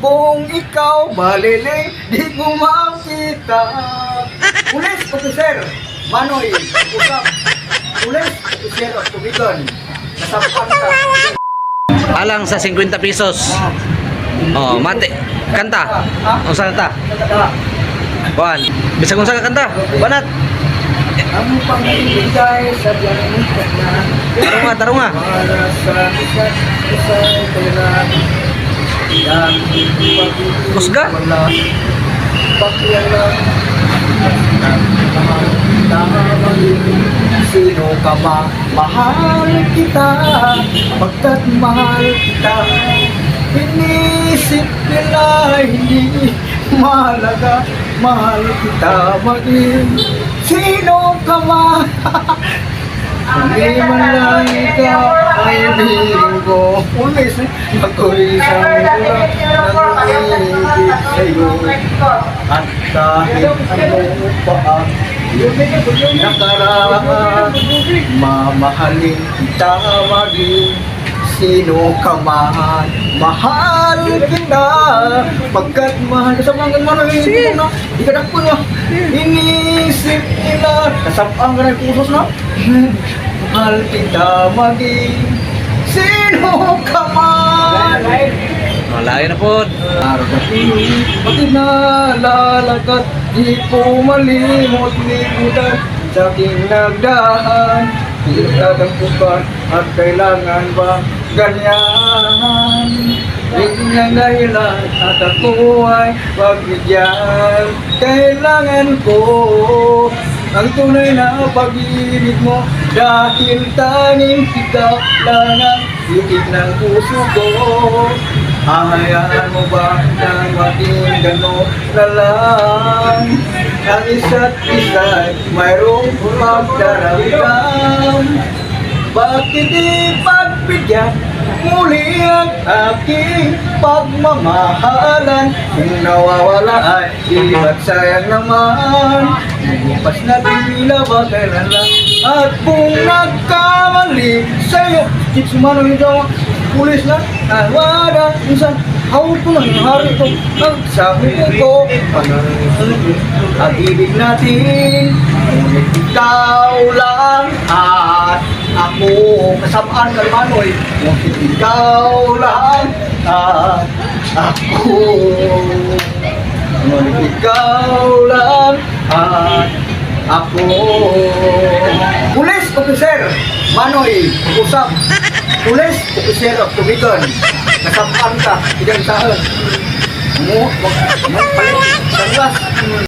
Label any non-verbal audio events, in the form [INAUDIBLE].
Kung ikaw baliling, di ko makita. Pulis, officer, Manoy, usap. Pulis, officer of Tubigan. Nasampan ka. Alang sa 50 pesos. Oh, mate. Kanta. Unsa kanta? Kuan. Bisag unsa ka kanta? Banat. Ang pangibigay sa langit na Tarong nga, tarong nga. para sa isa't isa'y kailan. Kusga? Sino ka ba? Mahal kita. Pagkat mahal kita. Inisip nila hindi mahalaga. Mahal kita maging Sino ka ba? [LAUGHS] Hindi man lang ikaw ay hiling ko Ulis, ako'y isang mula Nangiigit sa'yo At kahit ano pa ang nakaraan Mamahalin kita maging Sino ka man Mahal kita Pagkat mahal ka sa mga Sige na Ikadak po na Inisip nila Kasapang ka yung pusos na Mahal kita maging Malayo na po. Na pinig, pati nalalagat Di ko malimot limutan. Sa aking nagdaan Pinagdadampukan at kailangan ba ganyan? Hindi na dahilan at ako ay pagbigyan. Kailangan ko ang tunay na pag-ibig mo. Dahil tanging ikaw lang ang itig ng puso ko Hahayaan mo ba na maging gano'n na lang? Ang isa't isa'y mayroong pagdaramdam Bakit di pagbigyan muli ang aking pagmamahalan? Kung nawawala ay di ba't sayang naman. Lumipas na tila ba kailan lang? At kung nagkamali sa'yo Di sumano yung jawa Pulis na Nawada Minsan Hawag ko ng hari ko. Ang sabi ko Ang ibig natin ikaw lang. At ako Kasabaan ka naman oy. Ikaw lang. At ako. Ikaw lang. At ako Officer Manoy Usap Pulis Officer of Tumigon. Kasampang ka Igan sahon Mo. Magpalit Sanglas.